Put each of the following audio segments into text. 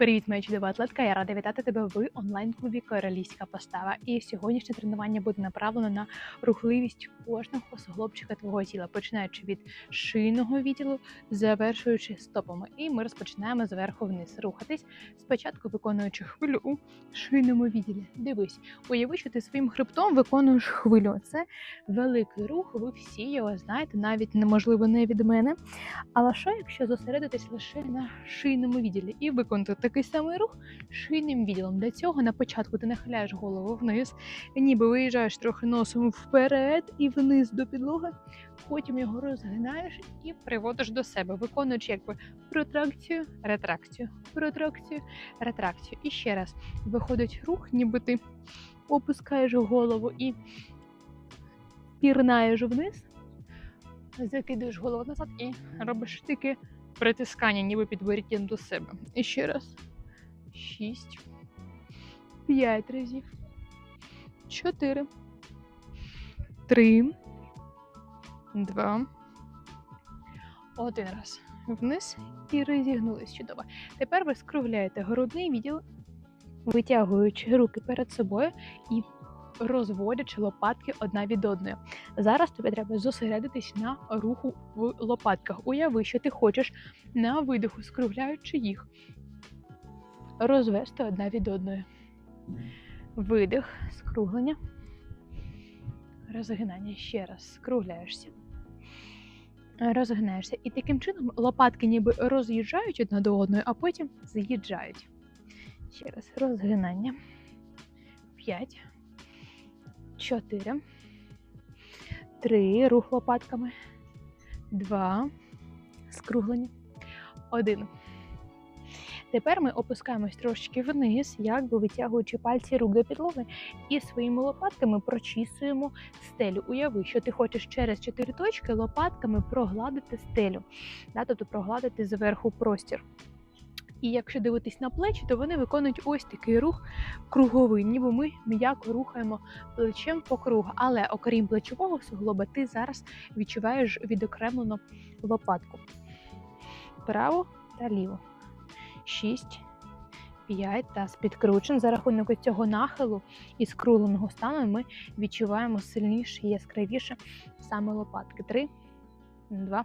Привіт, моя чудова атлетка. Я рада вітати тебе в онлайн-клубі Королівська постава. І сьогоднішнє тренування буде направлено на рухливість кожного суглобчика твого тіла, починаючи від шийного відділу, завершуючи стопами. І ми розпочинаємо зверху вниз рухатись. Спочатку виконуючи хвилю у шийному відділі. Дивись, уяви, що ти своїм хребтом виконуєш хвилю. Це великий рух. Ви всі його знаєте, навіть неможливо не від мене. Але що, якщо зосередитись лише на шийному відділі і виконати такий самий рух шийним відділом? Для цього на початку ти нахиляєш голову вниз, ніби виїжджаєш трохи носом вперед і вниз до підлоги. Потім його розгинаєш і приводиш до себе, виконуючи якби протракцію, ретракцію, протракцію, ретракцію. І ще раз виходить рух, ніби ти опускаєш голову і пірнаєш вниз закидуєш голову назад і робиш таке притискання, ніби підборіддям до себе. І ще раз. Шість. П'ять разів. Чотири. Три. Два. Один раз. Вниз і розігнулись чудово. Тепер ви скругляєте грудний відділ, витягуючи руки перед собою і розводячи лопатки одна від одної. Зараз тобі треба зосередитись на руху в лопатках. Уяви, що ти хочеш на видиху, скругляючи їх, розвести одна від одної. Видих, скруглення, розгинання. Ще раз скругляєшся. Розгинаєшся. І таким чином лопатки ніби роз'їжджають одна до одної, а потім з'їжджають. Ще раз розгинання. П'ять. Чотири. Три. Рух лопатками. Два. Скруглення. Один. Тепер ми опускаємось трошечки вниз, якби витягуючи пальці рук до підлоги, і своїми лопатками прочісуємо стелю. Уяви, що ти хочеш через чотири точки лопатками прогладити стелю, да, тобто прогладити зверху простір. І якщо дивитись на плечі, то вони виконують ось такий рух круговий, ніби ми м'яко рухаємо плечем по кругу. Але окрім плечового суглоба, ти зараз відчуваєш відокремлену лопатку. Право та ліво. Шість, п'ять таз підкручен. За рахунок цього нахилу і скругленого стану ми відчуваємо сильніше і яскравіше саме лопатки. Три, два,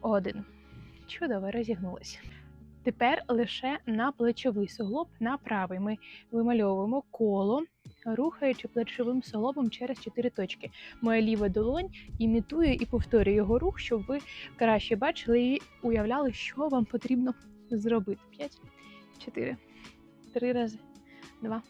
один. Чудово, розігнулися. Тепер лише на плечовий суглоб, на правий. Ми вимальовуємо коло, рухаючи плечовим суглобом через чотири точки. Моя ліва долонь імітує і повторює його рух, щоб ви краще бачили і уявляли, що вам потрібно зробити. П'ять, чотири, три рази, два,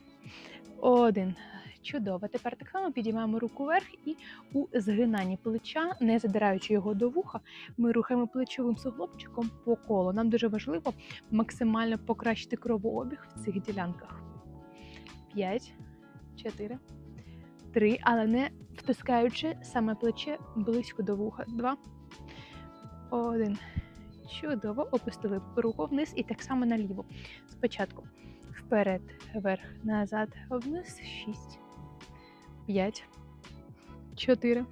один. Чудово. Тепер так само підіймаємо руку вверх і у згинанні плеча, не задираючи його до вуха, ми рухаємо плечовим суглобчиком по колу. Нам дуже важливо максимально покращити кровообіг в цих ділянках. 5, 4, 3, але не втискаючи саме плече близько до вуха. 2, 1. Чудово. Опустили руку вниз і так само наліво. Спочатку вперед, вверх, назад, вниз. 6. 5, 4,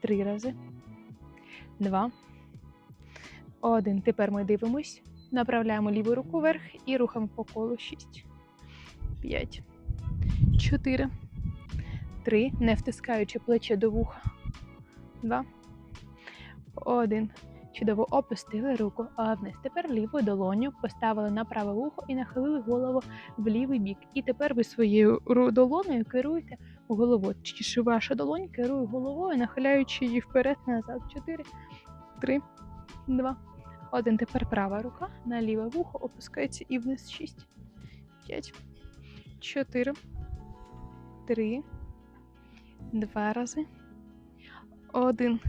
3 рази, 2, 1. Тепер ми дивимось, направляємо ліву руку вверх і рухаємо по колу 6, 5, 4, 3, не втискаючи плече до вуха. 2, 1. Чудово опустили руку а вниз. Тепер ліву долоню поставили на праве вухо і нахилили голову в лівий бік. І тепер ви своєю долонею керуєте головою. Чи ваша долонь керує головою, нахиляючи її вперед, назад. 4, 3, 2, 1. Тепер права рука на ліве вухо опускається і вниз 6, 5, 4, 3, 2 рази. 1.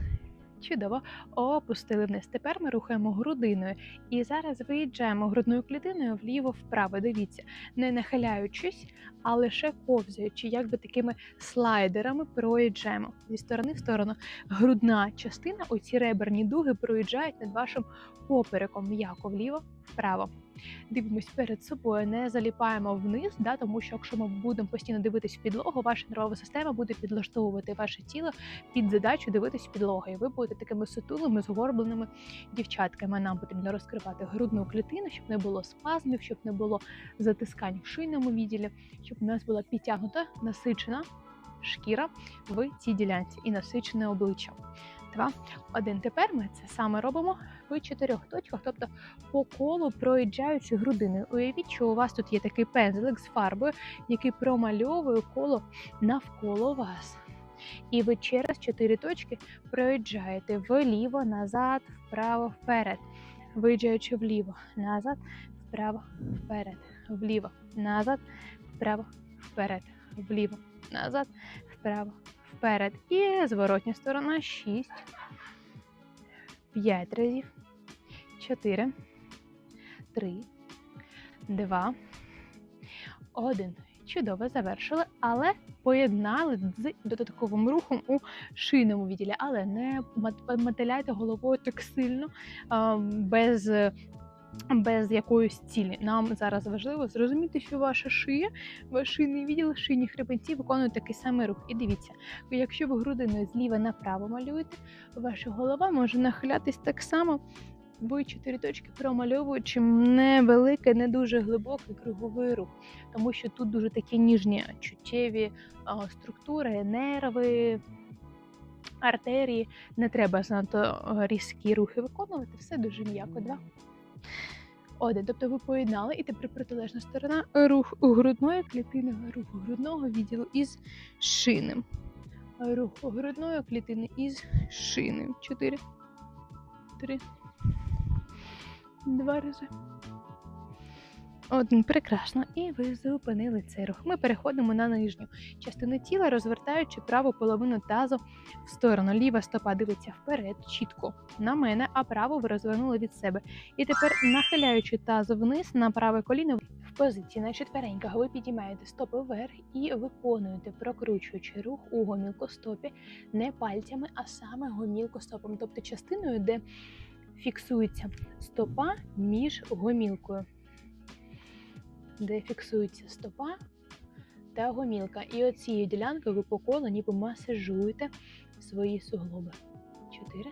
Чудово, опустили вниз. Тепер ми рухаємо грудиною. І зараз виїжджаємо грудною клітиною вліво-вправо. Дивіться, не нахиляючись, а лише ковзаючи, якби такими слайдерами проїжджаємо зі сторони в сторону. Грудна частина, оці реберні дуги проїжджають над вашим попереком м'яко вліво, вправо. Дивимось перед собою, не заліпаємо вниз, да, тому що якщо ми будемо постійно дивитись в підлогу, ваша нервова система буде підлаштовувати ваше тіло під задачу дивитись в підлогу. І ви будете такими сутулими, згорбленими дівчатками. Нам потрібно розкривати грудну клітину, щоб не було спазмів, щоб не було затискань в шийному відділі, щоб у нас була підтягнута, насичена шкіра в цій ділянці і насичене обличчя. Два, один. Тепер ми це саме робимо в чотирьох точках, тобто по колу проїжджаючи грудиною. Уявіть, що у вас тут є такий пензлик з фарбою, який промальовує коло навколо вас. І ви через чотири точки проїжджаєте вліво, назад, вправо, вперед. Виїжджаючи вліво, назад, вправо, вперед, вліво, назад, вправо, вперед, вліво, назад, вправо, вперед. І зворотня сторона 6, 5 разів, 4, 3, 2, 1. Чудово завершили, але поєднали з додатковим рухом у шийному відділі, але не мотиляйте головою так сильно, без, без якоїсь цілі. Нам зараз важливо зрозуміти, що ваша шия, ваш шийний відділ, шийні хребенці виконують такий самий рух. І дивіться, якщо ви грудиною зліва направо малюєте, ваша голова може нахилятись так само. Ви чотири точки промальовуючи невеликий, не дуже глибокий круговий рух, тому що тут дуже такі ніжні чуттєві структури, нерви, артерії. Не треба занадто різкі рухи виконувати, все дуже м'яко. Два. Один. Тобто ви поєднали, і тепер протилежна сторона рух грудної клітини, рух грудного відділу із шинем. Рух грудної клітини із шинем. Чотири. Три. Два рази. Один, прекрасно. І ви зупинили цей рух. Ми переходимо на нижню частину тіла, розвертаючи праву половину тазу в сторону. Ліва стопа дивиться вперед, чітко на мене, а праву ви розвернули від себе. І тепер, нахиляючи таз вниз на праве коліно в позиції на четвереньках, ви підіймаєте стопи вверх і виконуєте, прокручуючи рух у гомілкостопі не пальцями, а саме гомілкостопом, тобто частиною, де фіксується стопа між гомілкою, де фіксується стопа та гомілка. І оцією ділянкою ви по колу ніби масажуєте свої суглоби. Чотири,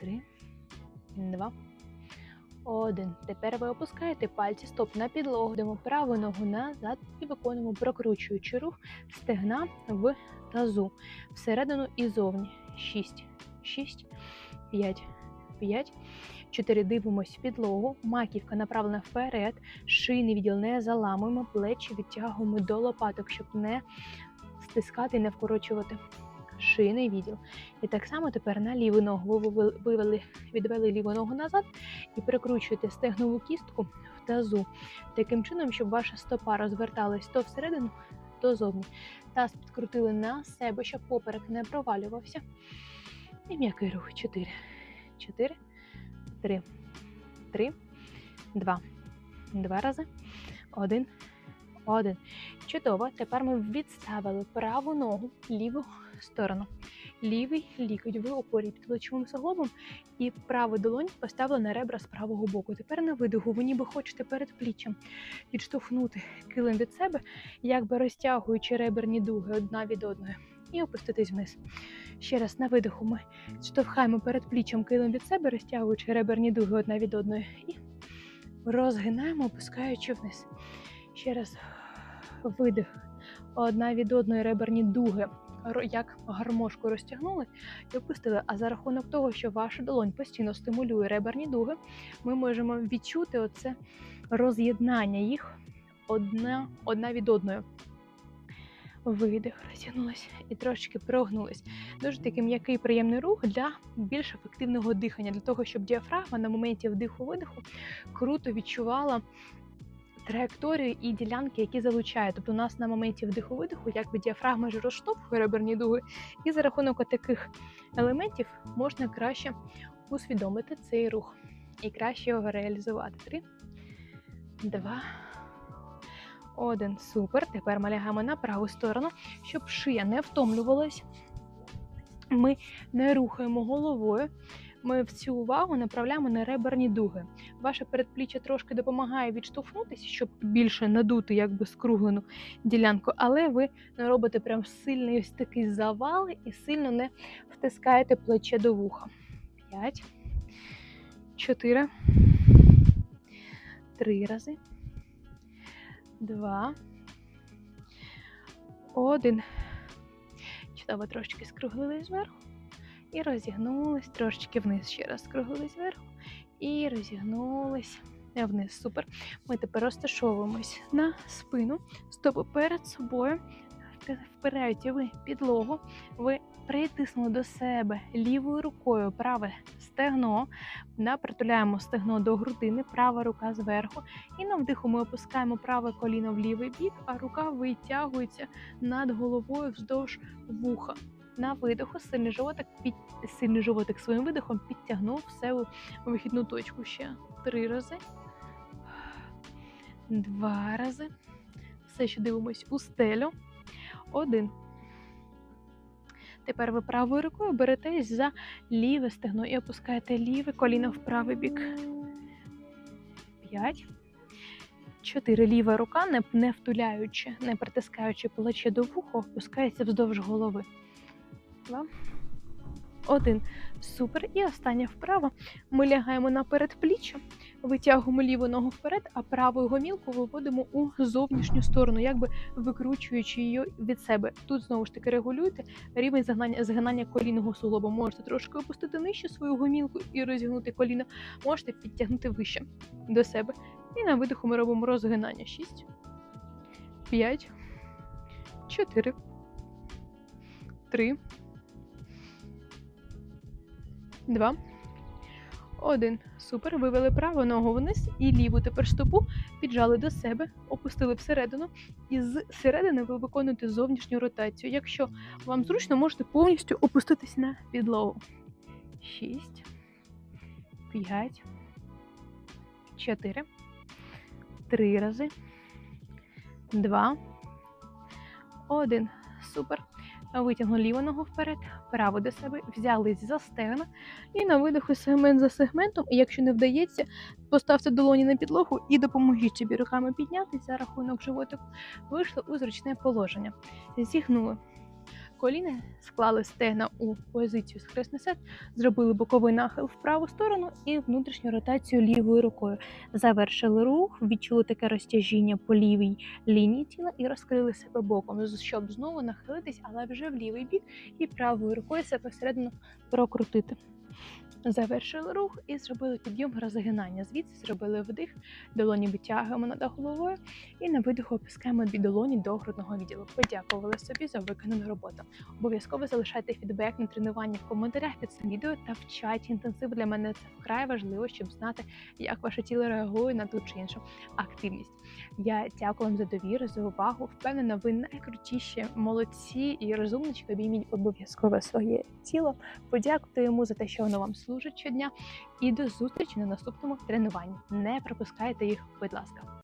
три, два, один. Тепер ви опускаєте пальці стоп на підлогу, йдемо праву ногу назад і виконуємо прокручуючи рух стегна в тазу всередину і зовні. Шість, шість, п'ять. 5. 4. Дивимось в підлогу. Маківка направлена вперед. Шийний відділ не заламуємо, плечі відтягуємо до лопаток, щоб не стискати і не вкорочувати шийний відділ. І так само тепер на ліву ногу ви вивели- відвели ліву ногу назад і перекручуєте стегнову кістку в тазу. Таким чином, щоб ваша стопа розверталась то всередину, то зовні. Таз підкрутили на себе, щоб поперек не провалювався. І м'який рух. 4. 4, 3, 3, 2. Два рази. Один, один. Чудово. Тепер ми відставили праву ногу, ліву сторону. Лівий лікоть ви опорі під плечовим суглобом і праву долонь поставили на ребра з правого боку. Тепер на видиху ви ніби хочете перед пліччям відштовхнути килим від себе, якби розтягуючи реберні дуги одна від одної, і опуститись вниз. Ще раз на видиху ми штовхаємо перед пліччям килим від себе, розтягуючи реберні дуги одна від одної. І розгинаємо, опускаючи вниз. Ще раз видих. Одна від одної реберні дуги, як гармошку розтягнули і опустили. А за рахунок того, що ваша долонь постійно стимулює реберні дуги, ми можемо відчути оце роз'єднання їх одна, одна від одної. Видих, розтягнулись і трошечки прогнулись. Дуже такий м'який приємний рух для більш ефективного дихання, для того, щоб діафрагма на моменті вдиху-видиху круто відчувала траєкторію і ділянки, які залучає. Тобто у нас на моменті вдиху-видиху якби діафрагма ж розштовхує реберні дуги, і за рахунок таких елементів можна краще усвідомити цей рух і краще його реалізувати. Три, два. Один. Супер. Тепер ми лягаємо на праву сторону, щоб шия не втомлювалась. Ми не рухаємо головою. ми всю увагу направляємо на реберні дуги. Ваше передпліччя трошки допомагає відштовхнутися, щоб більше надути якби скруглену ділянку, але ви не робите прям сильний ось такий завал і сильно не втискаєте плече до вуха. П'ять, чотири, три рази, два, один. Чудово, трошечки скруглили зверху і розігнулись трошечки вниз. Ще раз скруглились зверху і розігнулись вниз. Супер. Ми тепер розташовуємось на спину, стопи перед собою. Впираєте ви підлогу, ви притиснули до себе лівою рукою праве стегно, да, притуляємо стегно до грудини, права рука зверху. І на вдиху ми опускаємо праве коліно в лівий бік, а рука витягується над головою вздовж вуха. На видиху сильний животик під сильний животик своїм видихом підтягнув все у вихідну точку. Ще три рази, два рази. Все ще дивимось у стелю. Один. Тепер ви правою рукою беретесь за ліве стегно і опускаєте ліве коліно в правий бік. П'ять. Чотири. Ліва рука, не, не втуляючи, не притискаючи плече до вуха, опускається вздовж голови. Два. Один. Супер. І остання вправа. Ми лягаємо на передпліччя, витягуємо ліву ногу вперед, а праву гомілку виводимо у зовнішню сторону, якби викручуючи її від себе. Тут знову ж таки регулюйте рівень загнання, згинання колінного суглоба. Можете трошки опустити нижче свою гомілку і розігнути коліно, можете підтягнути вище до себе. І на видиху ми робимо розгинання. 6, 5, 4, 3, 2, 1. Супер. Вивели праву ногу вниз і ліву тепер стопу піджали до себе, опустили всередину. І з середини ви виконуєте зовнішню ротацію. Якщо вам зручно, можете повністю опуститись на підлогу. 6, 5, 4, 3 рази, 2, 1. Супер. Витягнули ліву ногу вперед, праву до себе, взялись за стегна і на видиху сегмент за сегментом. І якщо не вдається, поставте долоні на підлогу і допоможіть собі руками піднятися за рахунок животику. Вийшли у зручне положення. Зігнули коліна, склали стегна у позицію сет, зробили боковий нахил в праву сторону і внутрішню ротацію лівою рукою. Завершили рух, відчули таке розтяжіння по лівій лінії тіла і розкрили себе боком, щоб знову нахилитись, але вже в лівий бік і правою рукою себе всередину прокрутити. Завершили рух і зробили підйом розгинання. Звідси зробили вдих, долоні витягуємо над головою і на видиху опускаємо дві долоні до грудного відділу. Подякували собі за виконану роботу. Обов'язково залишайте фідбек на тренування в коментарях під цим відео та в чаті інтенсив. Для мене це вкрай важливо, щоб знати, як ваше тіло реагує на ту чи іншу активність. Я дякую вам за довіру, за увагу. Впевнена, ви найкрутіші, молодці і розумнички. Обійміть обов'язково своє тіло. Подякуйте йому за те, що воно вам служить щодня. І до зустрічі на наступному тренуванні. Не пропускайте їх, будь ласка.